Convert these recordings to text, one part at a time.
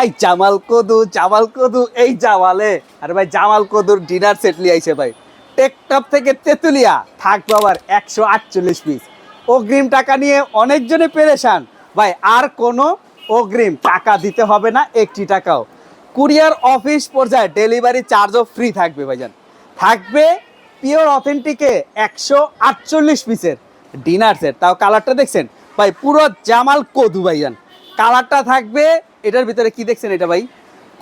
এই জামাল কদু জামাল কদু, এই জামালে। আরে ভাই, জামাল কদুর ডিনার সেট লিয়ে আইছে ভাই। টেকটপ থেকে তেতুলিয়া থাকবে আবার একশো আটচল্লিশ পিস অগ্রিম টাকা নিয়ে অনেকজনে পেরেশান। ভাই, আর কোনো অগ্রিম টাকা দিতে হবে না, একটি টাকাও। কুরিয়ার অফিস পর্যায়ে ডেলিভারি চার্জও ফ্রি থাকবে ভাইজান। থাকবে পিওর অথেন্টিকে একশো আটচল্লিশ পিসের ডিনার সেট তাও কালারটা দেখছেন? ভাই, পুরো জামাল কদু ভাইজান। কালারটা থাকবে, এটার ভিতরে কি দেখছেন এটা ভাই?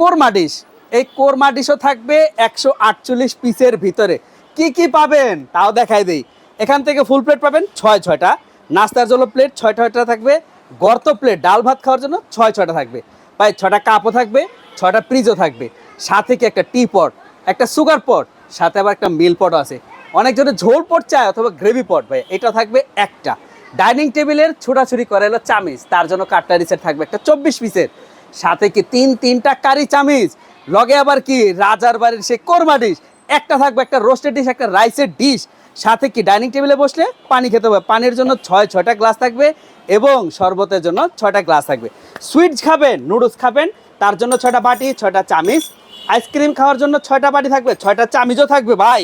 কোরমা ডিশ। এই কোরমা ডিশও থাকবে একশো আটচল্লিশ পিসের ভিতরে। কি কি পাবেন? তাও দেখাই দেই। এখান থেকে ফুল প্লেট পাবেন ছয় ছয়টা। নাস্তার জন্য প্লেট ছয় ছয়টা থাকবে। গর্ত প্লেট ডাল ভাত খাওয়ার জন্য ছয় ছয়টা থাকবে। ভাই ছটা কাপও থাকবে ছটা ফ্রিজও থাকবে। সাথে কি একটা টি পট একটা সুগার পট সাথে আবার একটা মিল পটও আছে। অনেকজনের ঝোল পট চায় অথবা গ্রেভি পট ভাই, এটা থাকবে একটা। ডাইনিং টেবিলের ছোটাছুটি করে এলো চামিচ তার জন্য কাটলারি সেট থাকবে একটা চব্বিশ পিসের। সাথে কি তিন তিনটা কারি চামিচ লগে আবার কি রাজার বাড়ির সে কোরমা ডিশ? একটা থাকবে একটা রোস্টেড ডিশ, একটা রাইসের ডিশ। সাথে কি ডাইনিং টেবিলে বসলে পানি খেতে হবে। পানির জন্য ছয়, ছয়টা গ্লাস থাকবে এবং শরবতের জন্য ছয়টা গ্লাস থাকবে। সুইটস খাবেন, নুডলস খাবেন, তার জন্য ছয়টা বাটি, ছয়টা চামিচ আইসক্রিম খাওয়ার জন্য ছয়টা বাটি থাকবে, ছয়টা চামিচও থাকবে, ভাই।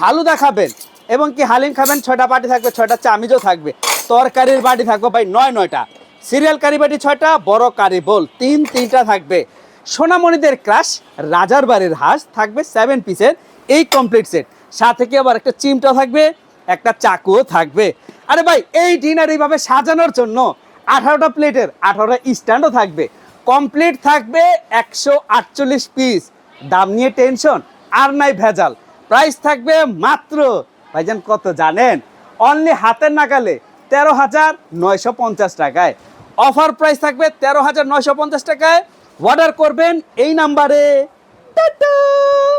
হালুদা খাবেন। এবং কি হালিম খাবেন, ছয়টা বাটি থাকবে, ছয়টা চামিজও থাকবে। তরকারির বাটি থাকবে ভাই নয় নয়টা। সিরিয়াল কারি বাটি ছয়টা, বড় কারি বোল তিন তিনটা থাকবে। সোনামণিদের ক্রাশ, রাজার বাড়ির হাঁস থাকবে সেভেন পিসের এই কমপ্লিট সেট সাথে কি আবার একটা চিমটা থাকবে, একটা চাকুও থাকবে। আরে ভাই, এই ডিনার এইভাবে সাজানোর জন্য আঠারোটা প্লেটের, আঠারোটা স্ট্যান্ডও থাকবে। কমপ্লিট থাকবে একশো আটচল্লিশ পিস দাম নিয়ে টেনশন, আর নাই ভেজাল। প্রাইস থাকবে মাত্র ভাইজান, কত জানেন? অনলি হাতের নাগালে তেরো হাজার নয়শো পঞ্চাশ টাকায়। অফার প্রাইস থাকবে তেরো হাজার নয়শো পঞ্চাশ টাকায়। অর্ডার করবেন এই নাম্বারে। টাটা!